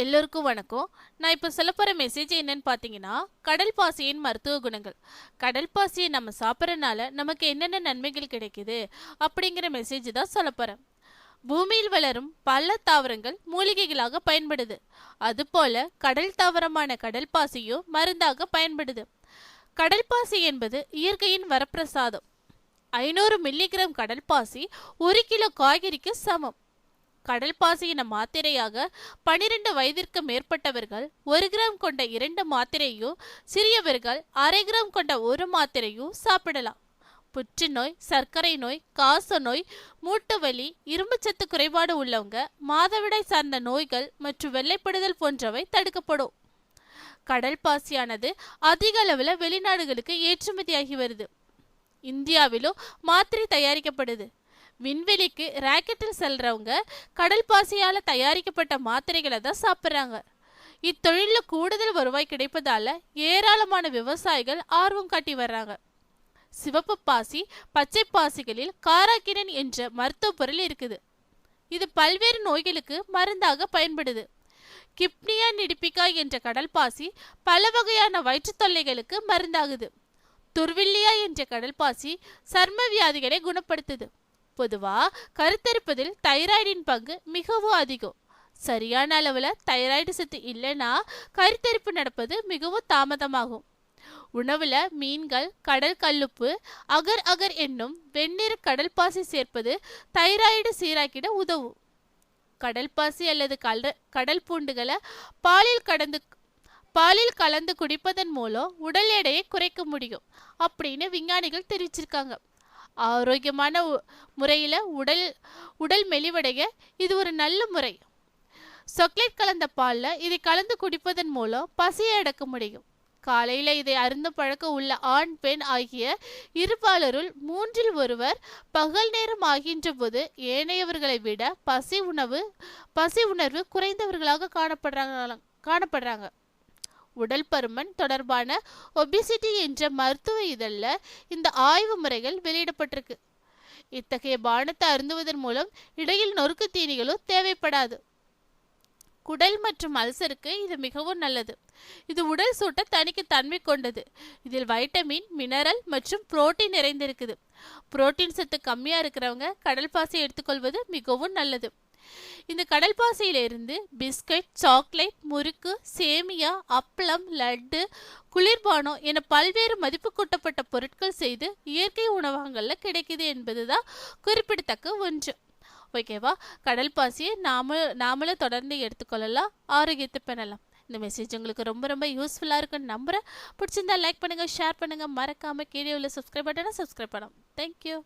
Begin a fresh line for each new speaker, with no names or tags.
எல்லோருக்கும் வணக்கம். நான் இப்போ சொல்ல போகிற மெசேஜ் என்னன்னு பார்த்தீங்கன்னா கடல் பாசியின் மருத்துவ குணங்கள். கடல் பாசியை நம்ம சாப்பிட்றனால நமக்கு என்னென்ன நன்மைகள் கிடைக்குது அப்படிங்கிற மெசேஜ் தான் சொல்ல போகிறேன் பூமியில் வளரும் பல தாவரங்கள் மூலிகைகளாக பயன்படுது. அதுபோல கடல் தாவரமான கடல் பாசியும் மருந்தாக பயன்படுது. கடல் பாசி என்பது இயற்கையின் வரப்பிரசாதம். ஐநூறு மில்லிகிராம் கடல் பாசி ஒரு கிலோ காய்கறிக்கு சமம். கடல் பாசியின மாத்திரையாக பனிரெண்டு வயதிற்கு மேற்பட்டவர்கள் ஒரு கிராம் கொண்ட இரண்டு மாத்திரையும் சிறியவர்கள் அரை கிராம் கொண்ட ஒரு மாத்திரையும் சாப்பிடலாம். புற்றுநோய் சர்க்கரை நோய் காச நோய் மூட்டு வலி இரும்புச்சத்து குறைபாடு உள்ளவங்க மாதவிடாய் சார்ந்த நோய்கள் மற்றும் வெள்ளைப்படுதல் போன்றவை தடுக்கப்படும். கடல் பாசியானது அதிக அளவில் வெளிநாடுகளுக்கு ஏற்றுமதியாகி வருது. இந்தியாவிலும் மாத்திரை தயாரிக்கப்படுது. விண்வெளிக்கு ராக்கெட்டில் செல்றவங்க கடல் பாசியால தயாரிக்கப்பட்ட மாத்திரைகளை தான் சாப்பிட்றாங்க. இத்தொழிலில் கூடுதல் வருவாய் கிடைப்பதால ஏராளமான விவசாயிகள் ஆர்வம் காட்டி வர்றாங்க. சிவப்பு பாசி பச்சை பாசிகளில் காராக்கிரன் என்ற மருத்துவ பொருள் இருக்குது. இது பல்வேறு நோய்களுக்கு மருந்தாக பயன்படுது. கிப்னியா நிடிப்பிகா என்ற கடல் பாசி பல வகையான வயிற்றுத் தொல்லைகளுக்கு மருந்தாகுது. துர்வில்லியா என்ற கடல் பாசி சர்ம வியாதிகளை குணப்படுத்துது. பொதுவாக கருத்தரிப்பதில் தைராய்டின் பங்கு மிகவும் அதிகம். சரியான அளவில் தைராய்டு சத்து இல்லைன்னா கருத்தரிப்பு நடப்பது மிகவும் தாமதமாகும். உணவில் மீன்கள் கடல் கல்லுப்பு அகர் அகர் என்னும் வெண்ணிற கடல் பாசி சேர்ப்பது தைராய்டு சீராக்கிட உதவும். கடல் பாசி அல்லது கல கடல் பூண்டுகளை பாலில் கடந்து பாலில் கலந்து குடிப்பதன் மூலம் உடல் எடையை குறைக்க முடியும் அப்படின்னு விஞ்ஞானிகள் தெரிவிச்சிருக்காங்க. ஆரோக்கியமான முறையில் உடல் உடல் மெலிவடைய இது ஒரு நல்ல முறை. சாக்லேட் கலந்த பாலில் இதை கலந்து குடிப்பதன் மூலம் பசியை அடக்க முடியும். காலையில் இதை அருந்த பழக்கம் உள்ள ஆண் பெண் ஆகிய இருபாலருள் மூன்றில் ஒருவர் பகல் நேரம் ஆகின்ற போது ஏனையவர்களை விட பசி உணவு பசி உணர்வு குறைந்தவர்களாக காணப்படுறாங்க காணப்படுறாங்க. உடல் பருமன் தொடர்பான ஒபிசிட்டி என்ற மருத்துவ இதழில் இந்த ஆய்வு முறைகள் வெளியிடப்பட்டிருக்கு. இத்தகைய பானத்தை அருந்துவதன் மூலம் இடையில் நொறுக்கு தீனிகளும் தேவைப்படாது. குடல் மற்றும் அல்சருக்கு இது மிகவும் நல்லது. இது உடல் சூட்டை தணிக்க தன்மை கொண்டது. இதில் வைட்டமின் மினரல் மற்றும் புரோட்டீன் நிறைந்திருக்குது. புரோட்டீன் சத்து கம்மியாக இருக்கிறவங்க கடல் பாசி எடுத்துக்கொள்வது மிகவும் நல்லது. இந்த கடல் பாசையிலிருந்து பிஸ்கட் சாக்லேட் முறுக்கு சேமியா அப்பளம் லட்டு குளிர்பானம் என பல்வேறு மதிப்பு கூட்டப்பட்ட பொருட்கள் செய்து இயற்கை உணவகங்களில் கிடைக்குது என்பதுதான் குறிப்பிடத்தக்க ஒன்று. ஓகேவா கடல் பாசியை நாம நாமளே தொடர்ந்து எடுத்துக்கொள்ளலாம் ஆரோக்கியத்தை பெறலாம் இந்த மெசேஜ் உங்களுக்கு ரொம்ப ரொம்ப யூஸ்ஃபுல்லாக இருக்குன்னு நம்புகிறேன் பிடிச்சிருந்தா லைக் பண்ணுங்கள் ஷேர் பண்ணுங்கள் மறக்காமல் கீழே உள்ள சப்ஸ்கிரைப் பட்டனை சப்ஸ்கிரைப் பண்ணலாம் தேங்க்யூ